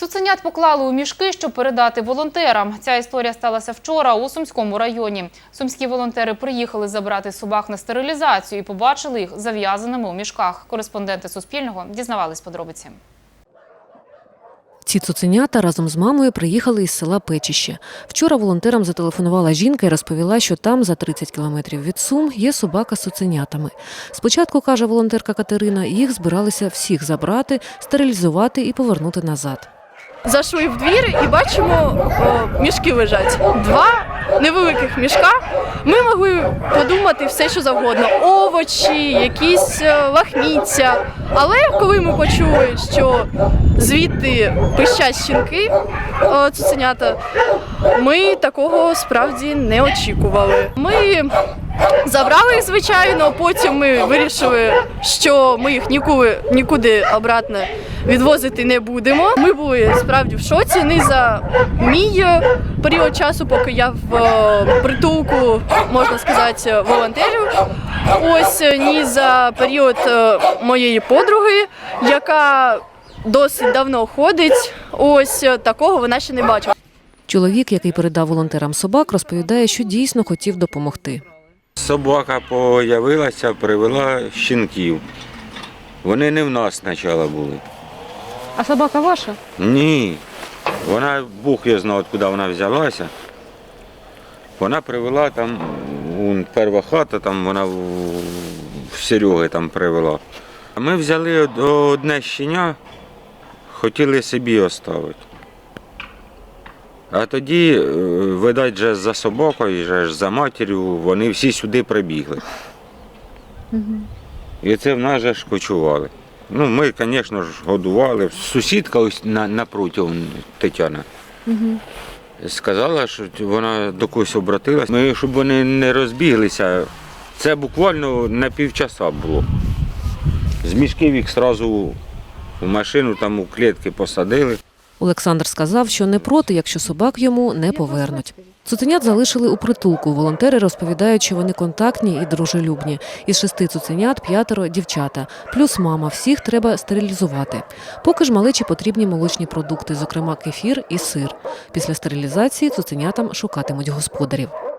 Цуценят поклали у мішки, щоб передати волонтерам. Ця історія сталася вчора у Сумському районі. Сумські волонтери приїхали забрати собак на стерилізацію і побачили їх зав'язаними у мішках. Кореспонденти Суспільного дізнавались подробиці. Ці цуценята разом з мамою приїхали із села Печіще. Вчора волонтерам зателефонувала жінка і розповіла, що там за 30 кілометрів від Сум є собака з цуценятами. Спочатку, каже волонтерка Катерина, їх збиралися всіх забрати, стерилізувати і повернути назад. Зайшли в двір і бачимо, о, мішки лежать. Два невеликих мішка. Ми могли подумати все, що завгодно: овочі, якісь е, лахміття. Але коли ми почули, що звідти пищать щінки цуценята, ми такого справді не очікували. Ми Забрали їх, звичайно, потім ми вирішили, що ми їх нікуди, нікуди обратно відвозити не будемо. Ми були справді в шоці не за мій е, період часу, поки я в е, притулку, можна сказати, волонтерю. Ось е, ні за період моєї подруги, яка досить давно ходить. Ось такого вона ще не бачила. Чоловік, який передав волонтерам собак, розповідає, що дійсно хотів допомогти. Собака появилася, привела щенків. Вони не в нас спочатку були. А собака ваша? Ні. Вона, Бог я знав, откуда вона взялася. Вона привела там, вон, перша хата, там вона в, в Сереги там привела. Ми взяли одне щеня, хотіли собі оставити. А тоді, е, видать, же за собакою, же за матір'ю, вони всі сюди прибігли. І це в нас же ж кочували. Ну, ми, звісно ж, годували. Сусідка ось на, напроти Тетяна. Сказала, що вона до когось обратилась. Ми, щоб вони не розбіглися, це буквально на півчаса було. З мішків їх одразу в машину, там у клітки посадили. Олександр сказав, що не проти, якщо собак йому не повернуть. Цуценят залишили у притулку. Волонтери розповідають, що вони контактні і дружелюбні. Із шести цуценят п'ятеро дівчата, плюс мама. Всіх треба стерилізувати. Поки ж малечі потрібні молочні продукти, зокрема кефір і сир. Після стерилізації цуценятам шукатимуть господарів.